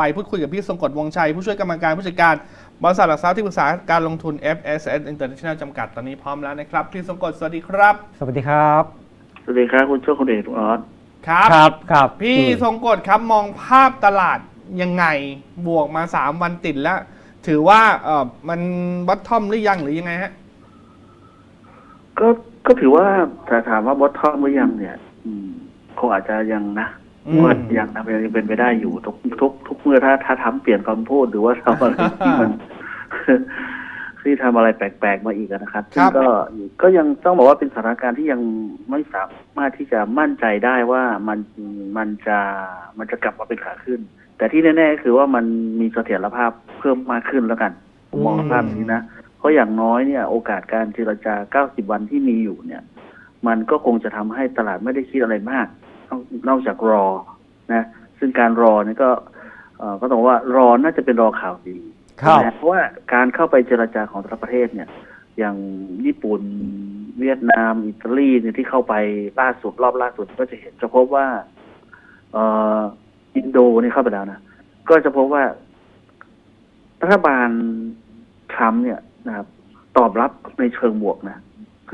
ไปพูดคุยกับพี่ทรงกฎวงชัย ผู้ช่วยกรรมการผู้จัดการบริษัทหลักทรัพย์ที่ปรึกษาการลงทุน FSS International จำกัดตอนนี้พร้อมแล้วนะครับ พี่ทรงกฎสวัสดีครับ สวัสดีครับ สวัสดีครับคุณโชคคุณเอกคุณออสครับครับครับ พี่อืมทรงกฎครับมองภาพตลาดยังไงบวกมา 3 วันติดแล้ว ถือว่าเออมันวัดทอมหรือยังหรือยังไงฮะก็ก็ถือว่าถ้าถามว่าบอททอมหรือยังเนี่ยอืมคงอาจจะยังนะ อืมว่ายังนะยังเป็นไปได้อยู่ทุกทุกทุกเมื่อถ้าถ้าทำเปลี่ยนคำพูดหรือว่าทำอะไรที่มันที่ทำอะไรแปลกๆมาอีกอะนะครับครับซึ่งก็ก็ยังต้องบอกว่าเป็นสถานการณ์ที่ยังไม่สามารถที่จะมั่นใจได้ว่ามันมันจะมันจะกลับมาเป็นขาขึ้น แต่ที่แน่ๆก็คือว่ามันมีเสถียรภาพเพิ่มมากขึ้นแล้วกันผมมองภาพนี้นะ เพราะอย่างน้อยเนี่ย โอกาสการเจรจา 90 วันที่มีอยู่เนี่ย มันก็คงจะทำให้ตลาดไม่ได้คิดอะไรมาก นอกนอกจากรอนะซึ่งการรอเนี่ยก็เอ่อก็ต้องว่ารอน่าจะเป็นรอข่าวดีครับนะเพราะว่าการเข้าไปเจรจาของแต่ละประเทศเนี่ย อย่างญี่ปุ่นเวียดนาม อิตาลีเนี่ยที่เข้าไปล่าสุดรอบล่าสุดก็จะเห็นจะพบว่าเอ่ออินโดนี่เข้าไปแล้วนะก็จะพบว่ารัฐบาลทรัมป์เนี่ยนะครับ ตอบรับในเชิงบวกนะ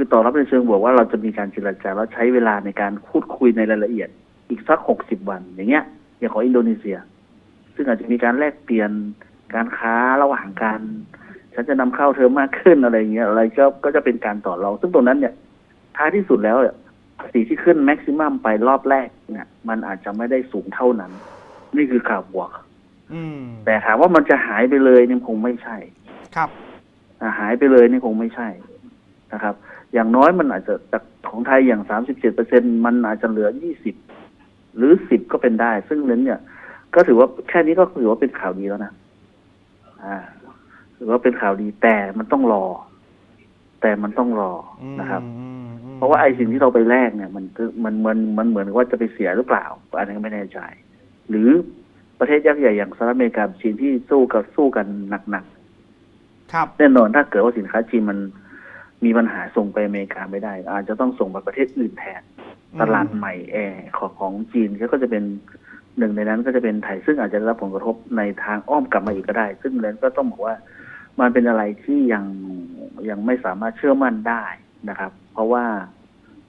คือตอบรับในเชิงบวกว่าเราจะมีการเจรจาแล้วใช้เวลาในการพูดคุยในรายละเอียด อีกสักหกสิบวันอย่างเงี้ยอย่างของอินโดนีเซีย ซึ่งอาจจะมีการแลกเปลี่ยนการค้าระหว่างกัน ฉันจะนำเข้าเธอมากขึ้นอะไรเงี้ยอะไรก็ก็จะเป็นการต่อรองซึ่งตรงนั้นเนี่ยท้ายที่สุดแล้วเนี่ยสีที่ขึ้นแม็กซิมัมไปรอบแรกเนี่ย มันอาจจะไม่ได้สูงเท่านั้น นี่คือข่าวบวกอืมแต่ถามว่ามันจะหายไปเลยเนี่ยคงไม่ใช่ ครับอ่าหายไปเลยนี่คงไม่ใช่ นะครับ อย่างน้อยมันอาจจะจากของไทยอย่างสามสิบเจ็ดเปอร์เซ็นมันอาจจะเหลือยี่สิบหรือสิบก็เป็นได้ ซึ่งนั้นเนี่ย ก็ถือว่าแค่นี้ก็ถือว่าเป็นข่าวดีแล้วนะอ่าถือว่าเป็นข่าวดีแต่มันต้องรอ แต่มันต้องรอนะครับอืมอืมเพราะว่าไอ้สิ่งที่เราไปแลกเนี่ย มันก็มันมันมันเหมือนว่าจะไปเสียหรือเปล่าอันนี้ก็ไม่แน่ใจ หรือประเทศยักษ์ใหญ่อย่างสหรัฐอเมริกาจีนที่สู้กับสู้กันหนักๆครับแน่นอนถ้าเกิดว่าสินค้าจีนมัน มีปัญหาส่งไปอเมริกาไม่ได้ อาจจะต้องส่งไปประเทศอื่นแทนอืมตลาดใหม่แอร์ของของจีนก็จะเป็นหนึ่งในนั้นก็จะเป็นไทยซึ่งอาจจะได้รับผลกระทบในทางอ้อมกลับมาอีกก็ได้ ซึ่งนั้นก็ต้องบอกว่ามันเป็นอะไรที่ยังยังไม่สามารถเชื่อมั่นได้นะครับ เพราะว่า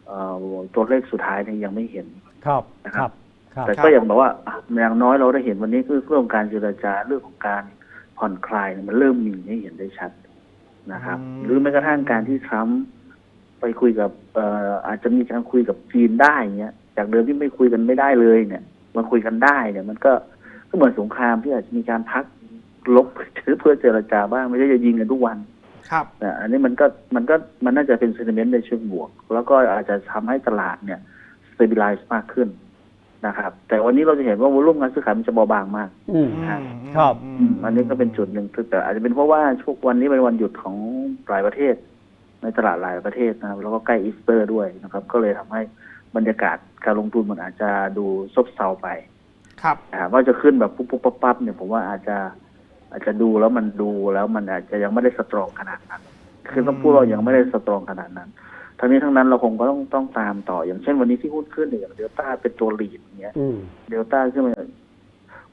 เอ่อตัวเลขสุดท้ายเนี่ยยังไม่เห็นครับนะคครัรับบครับ แต่ก็อย่างบอกว่าอะอย่างน้อยเราได้เห็นวันนี้คือเรื่องของการเจรจาเรื่องของการผ่อนคลายเนี่ยมันเริ่มมีให้เห็นได้ชัด นะครับอืมหรือแม้กระทั่งการที่ทรัมป์ไปคุยกับเอ่ออาจจะมีการคุยกับจีนได้เงี้ยจากเดิมที่ไม่คุยกันไม่ได้เลยเนี่ยมาคุยกันได้เนี่ย มันก็ก็เหมือนสงครามที่อาจจะมีการพักลบเพื่อเจรจาบ้างไม่ใช่จะยิงกันทุกวัน ครับนะอันนี้มันก็มันก็มันน่าจะเป็น sentiment ในเชิงบวก แล้วก็อาจจะทำให้ตลาดเนี่ย stabilize มากขึ้น นะครับ แต่วันนี้เราจะเห็นว่าวอลุ่มการซื้อขายมันจะเบาบางมาก อืมอืมครับอืมอันนี้ก็เป็นจุดหนึ่งแต่อาจจะเป็นเพราะว่าช่วงวันนี้เป็นวันหยุดของหลายประเทศ ในตลาดหลายประเทศนะครับ แล้วก็ใกล้อีสเตอร์ด้วยนะครับ ก็เลยทำให้บรรยากาศการลงทุนมันอาจจะดูซบเซาไปครับถามว่าจะขึ้นแบบปุ๊บปุ๊บปั๊บปั๊บเนี่ยผมว่าอาจจะอาจจะดูแล้วมันดูแล้วมันอาจจะยังไม่ได้สตรองขนาดนั้น คือต้องพูดเรายังไม่ได้สตรองขนาดนั้น ทั้งนี้ทั้งนั้นเราคงก็ต้องต้องตามต่ออย่างเช่นวันนี้ที่หุ้นขึ้นเนี่ยอย่างเดลต้าเป็นตัวลีดอย่าง เงี้ยอืมเดลต้าขึ้นมา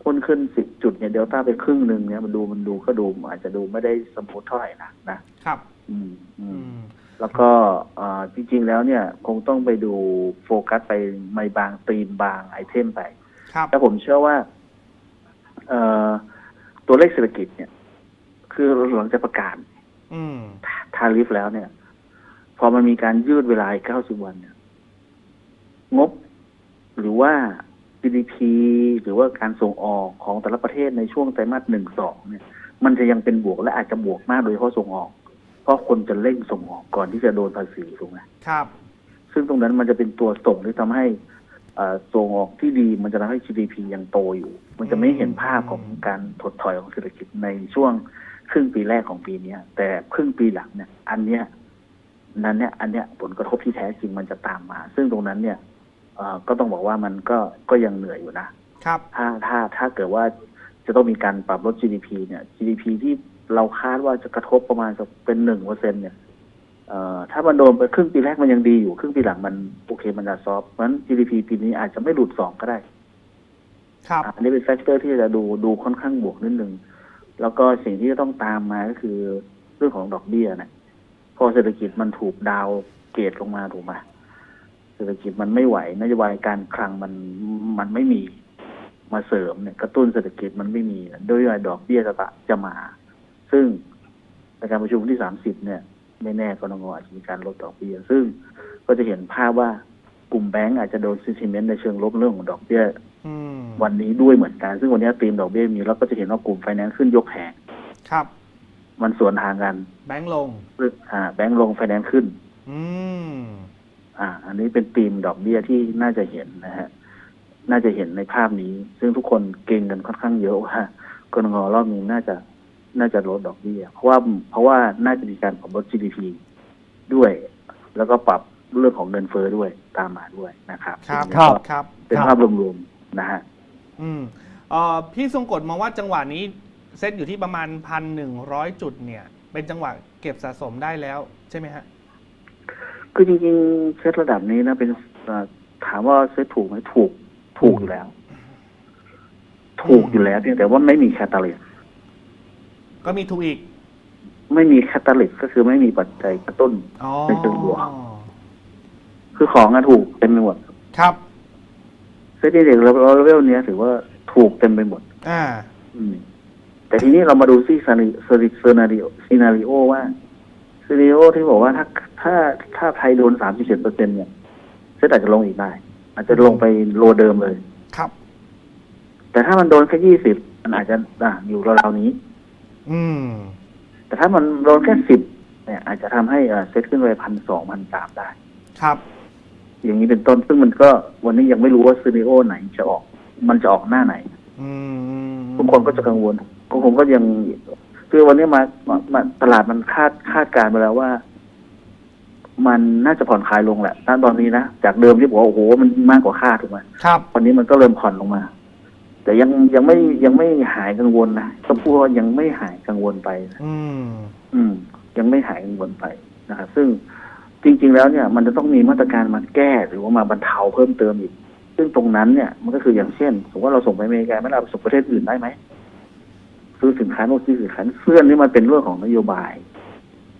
หุ้นขึ้นสิบจุดเนี่ยเดลต้าไปครึ่งหนึ่งเนี่ยมันดูมันดูก็ดูอาจจะดูไม่ได้สมบูรณ์เท่าไหร่นะนะครับ อืมอือืมมแล้วก็เอ่อจริง ๆ แล้วเนี่ย คงต้องไปดูโฟกัสไปไม่บางตีมบางไอเทมไปครับแต่ผมเชื่อว่าเอ่อตัวเลขเศรษฐกิจเนี่ย คือหลังจากประกาศอืมทาริฟแล้วเนี่ย พอมันมีการยืดเวลาอีก90วันเนี่ย งบ หรือว่า GDP หรือว่าการส่งออกของแต่ละประเทศในช่วงไตรมาสหนึ่งสองเนี่ย มันจะยังเป็นบวกและอาจจะบวกมากโดยเฉพาะส่งออก เพราะคนจะเร่งส่งออกก่อนที่จะโดนภาษีถูกไหมครับ ซึ่งตรงนั้นมันจะเป็นตัวส่งที่ทำให้เอ่อส่งออกที่ดีมันจะทำให้ GDP ยังโตอยู่ มันจะไม่เห็นภาพของการถดถอยของเศรษฐกิจในช่วงครึ่งปีแรกของปีเนี้ย แต่ครึ่งปีหลังเนี่ย อันเนี้ยนั้นเนี่ยอันเนี้ยผลกระทบที่แท้จริงมันจะตามมา ซึ่งตรงนั้นเนี่ยเอ่อ ก็ต้องบอกว่ามันก็ก็ยังเหนื่อยอยู่นะครับ ถ้าถ้าถ้าเกิดว่าจะต้องมีการปรับลด GDP เนี่ย GDP ที่เราคาดว่าจะกระทบประมาณสักเป็นหนึ่งเปอร์เซ็นเนี่ยเอ่อถ้ามันโดนไปครึ่งปีแรกมันยังดีอยู่ ครึ่งปีหลังมันโอเคมันจะซอฟต์เพราะฉะนั้น GDP ปีนี้อาจจะไม่หลุดสองก็ได้ ครับอันนี้เป็นแฟกเตอร์ที่จะดูดูค่อนข้างบวกนิดนึง แล้วก็สิ่งที่จะต้องตามมาก็คือเรื่องของดอกเบี้ยนะพอเศรษฐกิจมันถูกดาวน์เกรดลงมาถูกไหม เศรษฐกิจมันไม่ไหวนโยบายการคลังมันมันไม่มีมาเสริมเนี่ยกระตุ้นเศรษฐกิจมันไม่มีโดยดอกเบี้ยจะตะจะมา ซึ่งในการประชุมวันที่สามสิบเนี่ย ไม่แน่กรงอาจจะมีการลดดอกเบี้ยซึ่งก็จะเห็นภาพว่ากลุ่มแบงก์อาจจะโดนซิเมนต์ในเชิงลบเรื่องของดอกเบี้ยอืมวันนี้ด้วยเหมือนกัน ซึ่งวันนี้ตีมดอกเบี้ยมีแล้วก็จะเห็นว่ากลุ่มไฟแนนซ์ขึ้นยกแผงครับ มันสวนทางกัน แบงค์ลงซึ่งอ่า แบงก์ลงไฟแนนซ์ขึ้น อืม อ่า อันนี้เป็นตีมดอกเบี้ยที่น่าจะเห็นนะฮะ น่าจะเห็นในภาพนี้ ซึ่งทุกคนเก่งกันค่อนข้างเยอะว่ากรงรอบนี้น่าจะน่าจะลดดอกเบี้ย เพราะว่าเพราะว่าน่าจะมีการปรับลด GDP ด้วย แล้วก็ปรับเรื่องของเงินเฟ้อด้วยตามมาด้วยนะครับ ครับซึ่งก็ครับ เป็นภาพรวมๆนะฮะ อืมเอ่อพี่ทรงกฎมองว่าจังหวะนี้เซตอยู่ที่ประมาณพันหนึ่งร้อยจุดเนี่ย เป็นจังหวะเก็บสะสมได้แล้วใช่ไหมฮะ คือจริงๆเซตระดับนี้นะเป็นเอ่อถามว่าเซตถูกไหมถูก ถูกอยู่แล้ว ถูกอยู่แล้วเพียงแต่ว่าไม่มีแคตตาลิสก็มีถูกอีก ไม่มีแคตตาลิสก็คือไม่มีปัจจัยกระตุ้น อ๋อในเชิงบวก คือของอะถูกเต็มไปหมดครับ เซตเด็กเราเลเวลเนี้ยถือว่าถูกเต็มไปหมด อ่า อืม แต่ทีนี้เรามาดูซีซาริซาริซนาริโอซีนาริโอว่าซีนาริโอที่บอกว่าถ้า ถ้าถ้าไทยโดนสามสิบเจ็ดเปอร์เซ็นเนี่ยเซตอาจจะลงอีกได้ อาจจะลงไปโลเดิมเลย ครับ แต่ถ้ามันโดนแค่ยี่สิบมันอาจจะอะอยู่ราวๆนี้ อืม แต่ถ้ามันโดนแค่สิบเนี่ย อาจจะทำให้อ่าเซตขึ้นไปพันสองพันสามได้ ครับ อย่างนี้เป็นต้นซึ่งมันก็วันนี้ยังไม่รู้ว่าซีนิโอไหนจะออก มันจะออกหน้าไหนอืมทุกคนก็จะกังวลก็ผมก็ยังคือวันนี้มามามาตลาดมันคาดคาดการณ์ไปแล้วว่า มันน่าจะผ่อนคลายลงแหละณตอนนี้นะ จากเดิมที่บอกว่าโอ้โหมันมากกว่าคาดถูกไหมครับวันนี้มันก็เริ่มผ่อนลงมา แต่ยังยังไม่ยังไม่หายกังวลนะต้องพูดว่ายังไม่หายกังวลไปนะอืม อืม ยังไม่หายกังวลไปนะครับซึ่งจริง ๆ แล้วเนี่ย มันจะต้องมีมาตรการมาแก้หรือว่ามาบรรเทาเพิ่มเติมอีก ซึ่งตรงนั้นเนี่ย มันก็คืออย่างเช่นสมมติว่าเราส่งไปอเมริกาไม่เราไปส่งประเทศอื่นได้ไหมซื้อสินค้าโน้นซื้อสินค้านี่เพื่อนนี่มันเป็นเรื่องของนโยบาย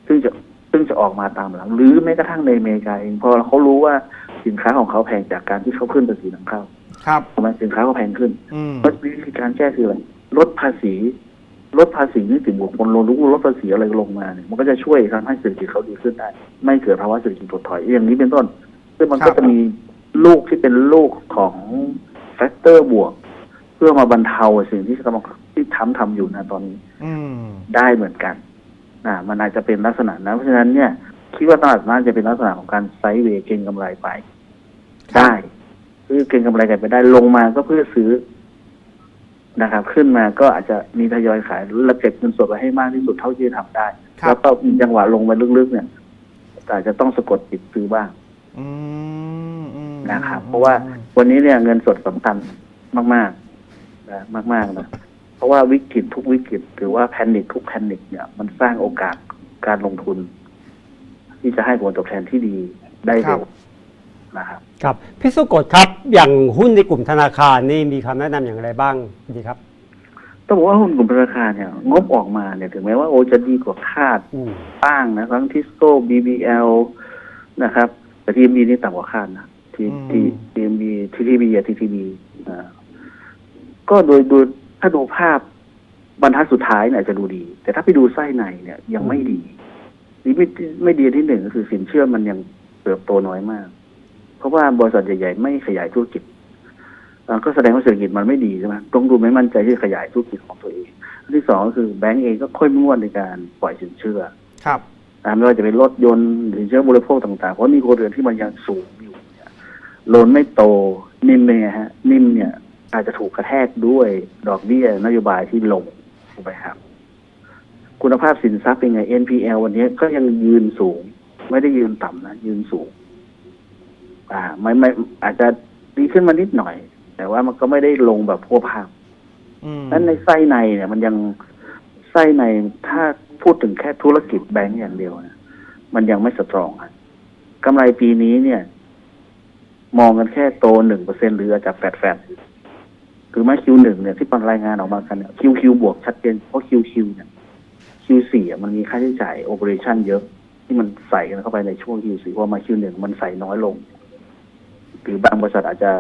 ซึ่งจะ ซึ่งจะออกมาตามหลัง หรือแม้กระทั่งในอเมริกาเองพอเขารู้ว่าสินค้าของเขาแพงจากการที่เขาขึ้นภาษีนำเข้าครับทำไมสินค้าก็แพงขึ้นอืมเพราะวิธีการแก้คืออะไรลดภาษีลดภาษีนี่ถึงบุคคลลงรู้ลดภาษีอะไรลงมาเนี่ยมันก็จะช่วยทำให้เศรษฐกิจเขาดีขึ้นได้ ไม่เกิดภาวะเศรษฐกิจถดถอยอย่างนี้เป็นต้น ซึ่งมันก็จะมีลูกที่เป็นลูกของแฟกเตอร์บวก เพื่อมาบรรเทาสิ่งที่กำลังที่ทำทำอยู่นะตอนนี้ อืมได้เหมือนกัน นะมันอาจจะเป็นลักษณะนั้นเพราะฉะนั้นเนี่ย คิดว่าตลาดน่าจะเป็นลักษณะของการไซด์เวย์เก็งกำไรไปได้คือเก็งกำไรกันไปได้ลงมาก็เพื่อซื้อนะครับ ขึ้นมาก็อาจจะมีทยอยขายแล้วเก็บเงินสดไว้ให้มากที่สุดเท่าที่จะทำได้ครับแล้วก็มีจังหวะลงมาลึกๆเนี่ยอาจจะต้องสะกดปิดซื้อบ้างอืมอืมนะครับเพราะว่าวันนี้เนี่ยเงินสดสำคัญมากๆนะมากๆนะ เพราะว่าวิกฤตทุกวิกฤตหรือว่าแพนิคทุกแพนิคเนี่ย มันสร้างโอกาสการลงทุน ที่จะให้ผลตอบแทนที่ดีได้เร็วนะครับครับพี่สุกดครับ อย่างหุ้นในกลุ่มธนาคารนี่มีคำแนะนำอย่างไรบ้างดีครับต้องบอกว่าหุ้นกลุ่มธนาคารเนี่ย งบออกมาเนี่ยถึงแม้ว่าโอจะดีกว่าคาดอืมบ้างนะทั้งทิสโก้ BBL นะครับ แต่ทีมบีนี่ต่ำกว่าคาดนะทีทีทีมบีทีทีบีทีทีบีอ่าก็โดยโดย ถ้าดูภาพบรรทัดสุดท้ายเนี่ยจะดูดี แต่ถ้าไปดูไส้ในเนี่ยยังไม่ดีนี่ไม่ไม่ดีที่หนึ่งก็คือสินเชื่อมันยังเติบโตน้อยมาก เพราะว่าบริษัทใหญ่ๆ ไม่ขยายธุรกิจอ่าก็แสดงว่าเศรษฐกิจมันไม่ดีใช่ไหมต้องดูไม่มั่นใจที่จะขยายธุรกิจของตัวเองอันที่สองก็คือแบงก์เองก็ค่อยม่วนในการปล่อยสินเชื่อ ครับอ่าไม่ว่าจะเป็นรถยนต์หรือเชื้อบริโภคต่างๆ เพราะหนี่ครัวเรือนที่มันยังสูงอยู่เนี่ยโลนไม่โตนิ่มเนี่ยฮะ นิ่มเนี่ย อาจจะถูกกระแทกด้วยดอกเบี้ยนโยบายที่ลงถูกไหมครับ คุณภาพสินทรัพย์เป็นไง NPL วันนี้ก็ยังยืนสูง ไม่ได้ยืนต่ำนะ ยืนสูง อ่า ไม่ไม่อาจจะดีขึ้นมานิดหน่อย แต่ว่ามันก็ไม่ได้ลงแบบพัวภาพอืมนั้นในไส้ในเนี่ยมันยังไส้ในถ้าพูดถึงแค่ธุรกิจแบงก์อย่างเดียวเนี่ยมันยังไม่สตรองอะกำไรปีนี้เนี่ย มองกันแค่โตหนึ่งเปอร์เซ็นหรืออาจจะแฟดแฟด หรือไม่ Q1 เนี่ยที่ปันรายงานออกมากันเนี่ย QQ บวกชัดเจนเพราะ QQ เนี่ย Q4 อ่มันมีค่าใช้จ่ายโอเปอเรชั่นเยอะ ที่มันใส่กันเข้าไปในช่วง Q4 พอมา Q1 มันใส่น้อยลงหรือบางบริษัทอาจจะ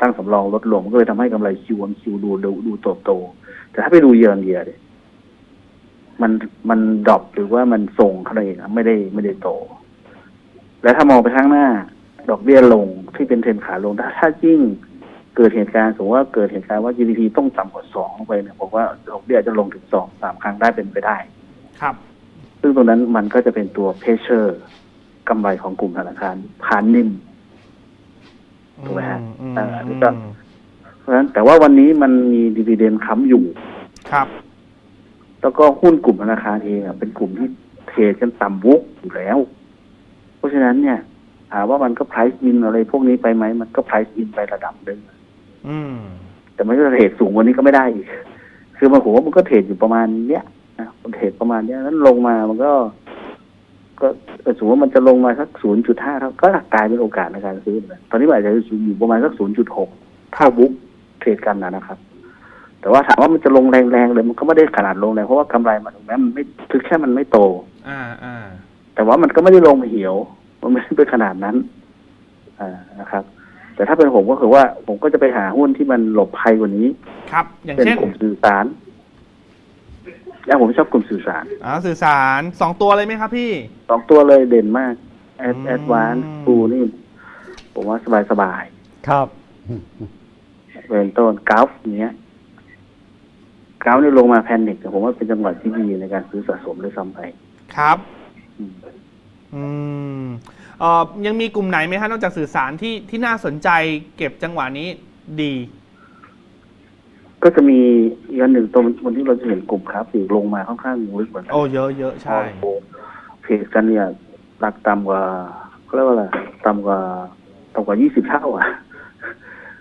ตั้งสำรองลดลงก็เลยทำให้กำไร Q1 Q ดูดูดูโตโต แต่ถ้าไปดูเยอรเยียเนี่ยมันมันดรอปหรือว่ามันทรงเท่าเองอะไม่ได้ไม่ได้โต และถ้ามองไปข้างหน้า ดอกเบี้ยลงที่เป็นเทรนขาลงถ้าถ้ายิ่ง เกิดเหตุการณ์สมมติว่าเกิดเหตุการณ์ว่า GDP ต้องต่ำกว่าสองลงไปเนี่ยผมว่าดอกเบี้ยจะลงถึงสองสามครั้งได้เป็นไปได้ ครับ ซึ่งตรงนั้นมันก็จะเป็นตัวเพชเชอร์กำไรของกลุ่มธนาคารผ่านนิ่มถูกไหมฮะอืมอ่าอันนี้อืก็มเพราะฉะนั้นแต่ว่าวันนี้มันมีดีเวเดนค้ำอยู่ ครับ แล้วก็หุ้นกลุ่มธนาคารเองอะเป็นกลุ่มที่เทรดกันต่ำวุกอยู่แล้ว เพราะฉะนั้นเนี่ยถามว่ามันก็ price in อะไรพวกนี้ไปไหม มันก็ price in ไประดับหนึ่ง อืม แต่มันก็เทรดสูงกวันนี้ก็ไม่ได้อีก คือมันผมว่ามันก็เทรดอยู่ประมาณเนี้ยนะมันเทรดประมาณเนี้ยนั้นลงมามันก็ ก็เออสมมติว่ามันจะลงมาสักศูนย์จุดห้าเท่าก็กลายเป็นโอกาสในการซื้อนะตอนนี้มันอาจจะอยู่ประมาณสักศูนย์จุดหกเท่าบุ๊กเทรดกันนะนะครับ แต่ว่าถามว่ามันจะลงแรงๆเลยมันก็ไม่ได้ขนาดลงแรงเพราะว่ากำไรมันแม้มันไม่คือแค่มันไม่โต อ่าอ่าแต่ว่ามันก็ไม่ได้ลงเหี่ยว มันไม่ได้เป็นขนาดนั้น อ่านะครับ แต่ถ้าเป็นผมก็คือว่าผมก็จะไปหาหุ้นที่มันหลบภัยกว่านี้ ครับ อย่างเป็นเช่นกลุ่มสื่อสารแล้วผมชอบกลุ่มสื่อสารอ่าสื่อสารสองตัวเลยไหมครับพี่ สองตัวเลยเด่นมากแอดอืมแอดวานฟูนี่ ผมว่าสบายสบายครับๆเป็นต้นกราฟอย่างเงี้ยกราฟนี่ลงมาแพนิคแต่ผมว่าเป็นจังหวะที่ดีในการซื้อสะสมด้วยซ้ำไปครับ อืม อืมเอ่อ ยังมีกลุ่มไหนไหมฮะนอกจากสื่อสารที่ที่น่าสนใจเก็บจังหวะนี้ดี ก็จะมีอีกอันหนึ่งตรงวันที่เราจะเห็นกลุ่มครับอีกลงมาค่อนข้างลึกเหมือนกัโอ้เยอะเยอะใช่โอ้โหเพจกันเนี่ยหลักต่ำกว่าเขาเรียกว่าอะไรต่ำกว่าต่ำกว่ายี่สิบเท่าอะ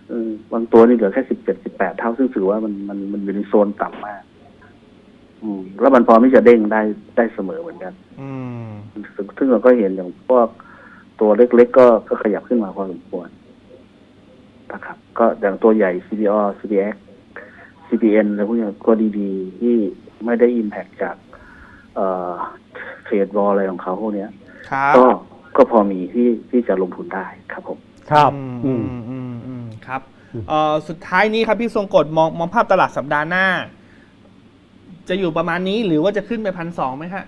เออบางตัวนี่เหลือแค่สิบเจ็ดสิบแปดเท่า ซึ่งถือว่ามันมันมันอยู่ในโซนต่ำมาก อืม แล้วมันพร้อมที่จะเด้งได้ได้เสมอเหมือนกัน อืม ซึ่งซึ่งเราก็เห็นอย่างพวก ตัวเล็กๆก็ก็ขยับขึ้นมาพอสมควรนะครับ ก็อย่างตัวใหญ่ CPO CPX CPN อะไรพวกนี้ก็ดีๆ ที่ไม่ได้อิมแพคจากเอ่อเทรดบอลอะไรของเขาพวกเนี้ยครับก็ก็พอมีที่ที่จะลงทุนได้ครับผมครับอือืมมอืมอืมอืมครับเอ่อสุดท้ายนี้ครับพี่ทรงกฎมองมองภาพตลาดสัปดาห์หน้า จะอยู่ประมาณนี้หรือว่าจะขึ้นไปพันสองไหมฮะ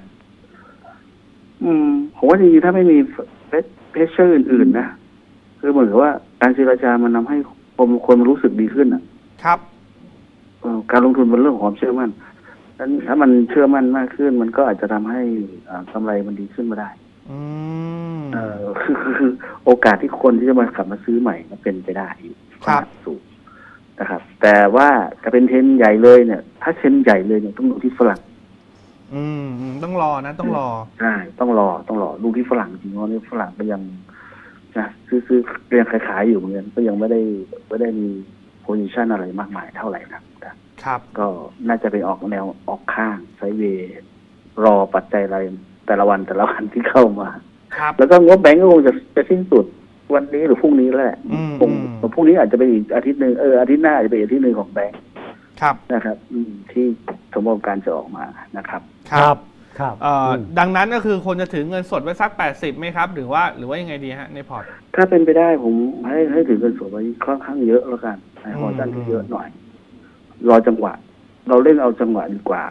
อืมผมว่าจริงๆถ้าไม่มี เพชเชอร์อื่นๆนะคือเหมือนกับว่าการเจรจามันทำให้คนคนรู้สึกดีขึ้นอะ ครับเอ่อการลงทุนเป็นเรื่องของความเชื่อมั่นนั้นถ้ามันเชื่อมั่นมากขึ้น มันก็อาจจะทำให้อ่ากำไรมันดีขึ้นมาได้ อืม เออคือคือคือโอกาสที่คนที่จะมากลับมาซื้อใหม่มันเป็นไปได้อยู่ครับ สูงนะครับ แต่ว่าจะเป็นเทรนด์ใหญ่เลยเนี่ย ถ้าเทรนด์ใหญ่เลยเนี่ยต้องดูที่ฝรั่งอืมอืมต้องรอนะ ต้องรอ ใช่ต้องรอต้องรอดูที่ฝรั่งจ ริงเพราะนี่ฝรั่งก็ยังนะซื้อซื้อก็ยังขายๆอยู่เหมือนกันก็ยังไม่ได้ไม่ได้มีโพซิชันอะไรมากมายเท่าไหร่นักนะครับ ก็น่าจะไปออกแนวออกข้างไซด์เวย์รอปัจจัยอะไรแต่ละวันแต่ละวันที่เข้ามาครับแล้วก็งบแบงก์ก็คงจะจะสิ้นสุดวันนี้หรือพรุ่งนี้แหละอืมคงอืมพรุ่งนี้อาจจะเป็นอีกอาทิตย์หนึ่งเอออาทิตย์หน้าอาจจะเป็นอีกอาทิตย์หนึ่งของแบงก์ครับนะครับอืมที่สมมติการจะออกมานะครับ ครับ ครับเอ่ออม ดังนั้นก็คือคนจะถือเงินสดไว้สักแปดสิบไหมครับ หรือว่าหรือว่ายังไงดีฮะในพอร์ต ถ้าเป็นไปได้ผมให้ให้ถือเงินสดไว้ค่อนข้างเยอะแล้วกันให้หอจันอืมที่เยอะหน่อย รอจังหวะ เราเล่นเอาจังหวะดีกว่า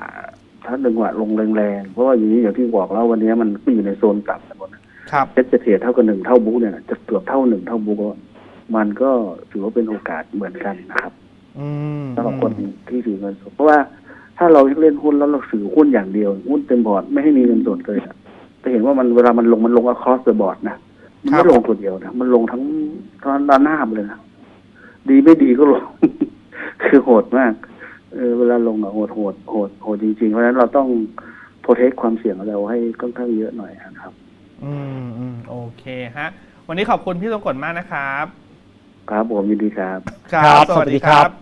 ถ้าจังหวะลงแรงๆเพราะว่าอย่างนี้อย่างที่บอกแล้ววันนี้มันก็อยู่ในโซนต่ำกันหมดนะ ครับ เซ็ตจะเทรดเท่ากับหนึ่งเท่าบุ๊กเนี่ยจะเกือบเท่าหนึ่งเท่าบุ๊กแล้วมันก็ถือว่าเป็นโอกาสเหมือนกันนะครับอืมสำหรับคนที่ถือเงินสดเพราะว่า ถ้าเราเล่นหุ้นแล้วเราถือหุ้นอย่างเดียว หุ้นเต็มพอร์ตไม่ให้มีเงินสดเลยอะจะเห็นว่ามันเวลามันลงมันลง across the board นะมันไม่ลงตัวเดียวนะมันลงทั้งทั้งด้านหน้าไปเลยนะดีไม่ดีก็ลง คือโหดมาก เออเวลาลงอะโหดโหดโหดโหดจริงๆ เพราะฉะนั้นเราต้องโปรเทคความเสี่ยงของเราให้ค่อนข้างเยอะหน่อยนะครับ อืมอืมโอเคฮะ วันนี้ขอบคุณพี่ทรงกฎมากนะครับ ครับผมยินดีครับ ครับ สวัสดีครับ